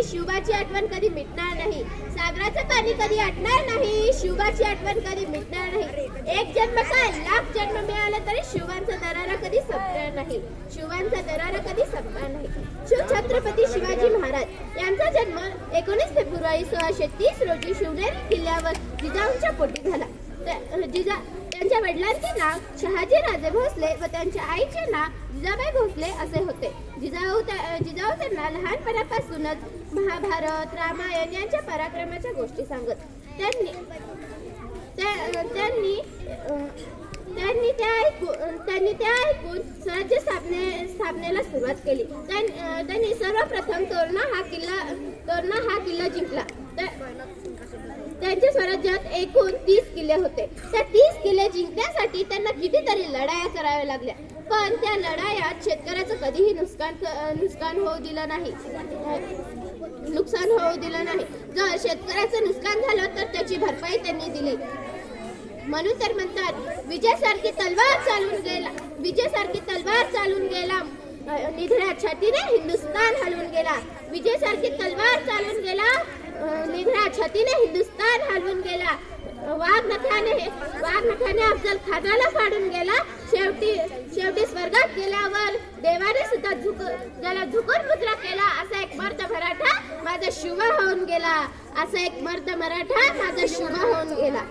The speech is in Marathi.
नाही शिवबाची आठवण कधी मिटणार नाही. सागराचं पाणी कधी आटणार नाही शिवबाची आठवण कधी मिटणार नाही. एक जन्म काय लाख जन्म मिळाला तरी शिवांचा दरारा कधी संपणार नाही. शिवांचा दरारा कधी संपणार नाही. शिव छत्रपती शिवाजी महाराज यांचा जन्म एकोणीस फेब्रुवारी सोळाशे तीस रोजी शिवनेरी किल्ल्यावर जिजाऊंच्या पोटी झाला. जिजा त्यांच्या वडिलांचे नाव शहाजी राजे भोसले व त्यांच्या आईचे नाव जिजाबाई भोसले असे होते. जिजाऊ जिजाऊ त्यांना लहानपणापासूनच महाभारत रामायण यांच्या पराक्रमाच्या गोष्टी सांगत. त्यांनी त्या- त्यांनी त्यांनी त्या ऐकून त्यांनी त्या ऐकून स्वराज्य स्थापने स्थापनेला सुरुवात केली. त्यां- त्यांनी सर्वप्रथम तोरणा हा किल्ला तोरणा हा किल्ला जिंकला. त्यांच्या स्वराज्यात एकूण तीस किल्ले होते. त्या तीस किल्ले जिंकण्यासाठी त्यांना कितीतरी लढाया कराव्या लागल्या. पण त्या लढायात शेतकऱ्याचं कधीही नुकसान नुकसान होऊ दिलं नाही. नुकसान होऊ दिलं नाही. जर शेतकऱ्याचं नुकसान झालं तर त्याची भरपाई त्यांनी दिली. म्हणून तर म्हणतात विजयासारखी तलवार चालून गेला विजयासारखी तलवार चालून गेला. निधड्या छातीने हिंदुस्तान हलवून गेला. विजयासारखी तलवार चालून गेला. निधड्या छातीने हिंदुस्तान वाघाने वाघाने अफजल खानाला फाडून गेला. शेवटी शेवटी स्वर्गात गेल्यावर देवाने सुद्धा झुक त्याला झुकून मुद्रा केला असा एक मर्द मराठा माझा शुभ होऊन गेला. असा एक मर्द मराठा माझा शुभ होऊन गेला.